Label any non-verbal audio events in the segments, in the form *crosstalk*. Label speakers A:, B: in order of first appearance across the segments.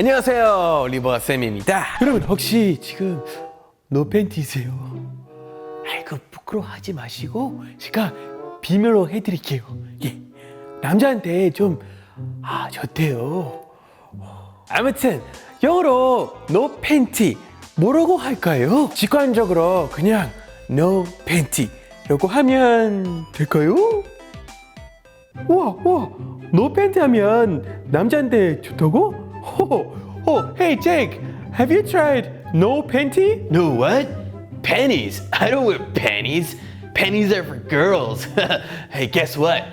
A: 안녕하세요 리버 쌤입니다 여러분 혹시 지금 노 팬티세요? 아이고 부끄러워하지 마시고 제가 비밀로 해드릴게요 예 남자한테 좀 아 좋대요 아무튼 영어로 no 팬티 뭐라고 할까요? 직관적으로 그냥 no 팬티라고 하면 될까요? 우와 우와 no 팬티 하면 남자한테 좋다고? 호, 호, hey Jake, have you tried no panty?
B: No what? Pennies? I don't wear pennies. Pennies are for girls. *laughs* hey, guess what?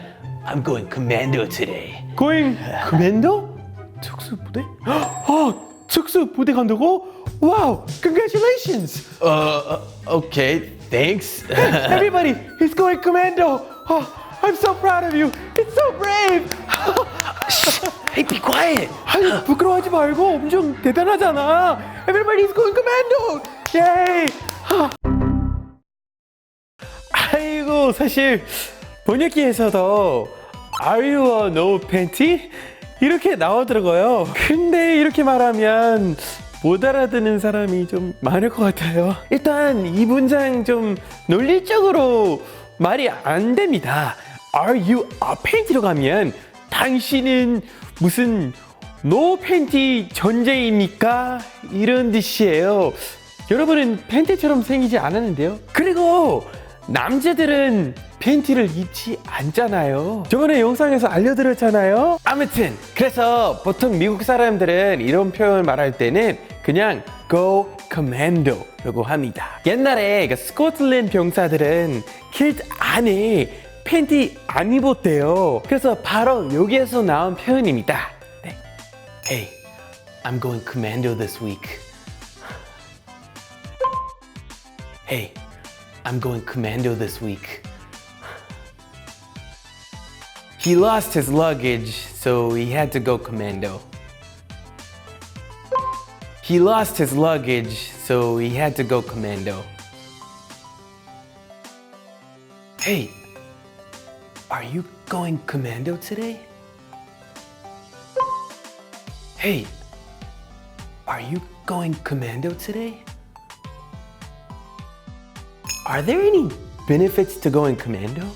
B: I'm going commando today.
A: Going commando? *laughs* 특수부대? *gasps* 아 특수부대 간다고? 와우, congratulations!
B: Uh, uh, okay, thanks.
A: Everybody, *laughs* he's going commando! Oh, I'm so proud of you! It's so brave!
B: Quiet.
A: 아니, 부끄러워하지 말고 엄청 대단하잖아! Everybody's going commando! 하. 아이고, 사실 번역기에서도 Are you a no panty? 이렇게 나오더라고요. 근데 이렇게 말하면 못 알아듣는 사람이 좀 많을 것 같아요. 일단 이 문장 좀 논리적으로 말이 안 됩니다. Are you a panty로 가면 당신은 무슨 노 팬티 존재입니까? 이런 뜻이에요. 여러분은 팬티처럼 생기지 않았는데요. 그리고 남자들은 팬티를 입지 않잖아요. 저번에 영상에서 알려드렸잖아요. 아무튼 그래서 보통 미국 사람들은 이런 표현을 말할 때는 그냥 go commando라고 합니다. 옛날에 그 스코틀랜드 병사들은 킬트 안에 팬티 안 입었대요. 그래서 바로 여기에서 나온 표현입니다. 네.
B: Hey, I'm going commando this week. Hey, I'm going commando this week.
A: He lost his luggage, so he had to go commando. He lost his luggage, so he had to go commando.
B: Hey, are you going commando today? Hey, are you going commando today?
A: Are there any benefits to going commando?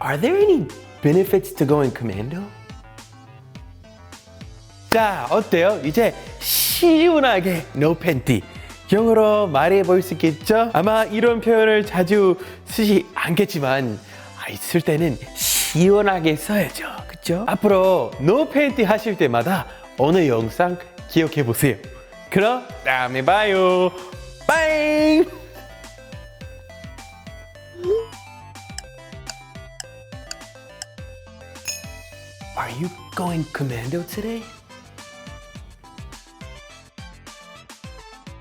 A: Are there any benefits to going commando? 자, 어때요? 이제 시원하게 no 팬티. 영어로 말해 볼 수 있겠죠? 아마 이런 표현을 자주 쓰지 않겠지만, 아, 쓸 때는 시원하게 써야죠. 그쵸? 앞으로 no 팬티 하실 때마다 어느 영상 기억해 보세요. 그럼 다음에 봐요. 빠잉!
B: Are you going commando today?